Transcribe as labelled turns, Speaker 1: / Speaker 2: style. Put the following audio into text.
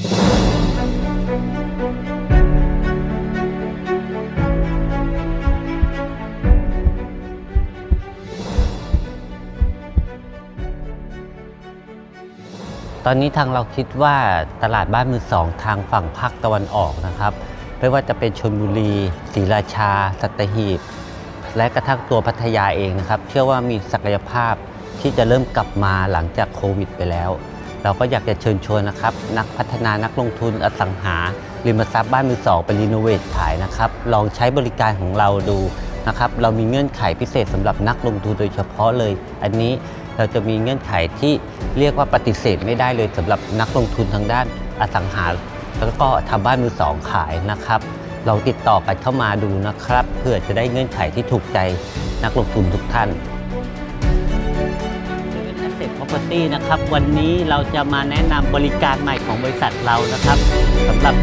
Speaker 1: ตอนนี้ทางเราคิดว่าตลาดบ้านมือสองทางฝั่งภาคตะวันออกนะครับ ไม่ว่าจะเป็นชนบุรีศรีราชา สัตหีบ และกระทั่งตัวพัทยาเองนะครับ เชื่อว่ามีศักยภาพที่จะเริ่มกลับมาหลังจากโควิดไปแล้ว เราก็อยากจะเชิญชวนนะครับ นักพัฒนานักลงทุนอสังหา ริมทรัพย์บ้านมือสองไปรีโนเวทขายนะครับ ลองใช้บริการของเราดูนะครับ เรามีเงื่อนไขพิเศษสำหรับนักลงทุนโดยเฉพาะเลย อันนี้เราจะมีเงื่อนไขที่เรียกว่าปฏิเสธไม่ได้เลยสำหรับนักลงทุนทางด้านอสังหา แล้วก็ทำบ้านมือสองขายนะครับลองติดต่อกันเข้ามาดูนะครับเพื่อจะได้เงื่อนไขที่ถูกใจนักลงทุนทุกท่าน Property นะครับ วันนี้เราจะมาแนะนำบริการใหม่ของบริษัทเรานะครับสำหรับ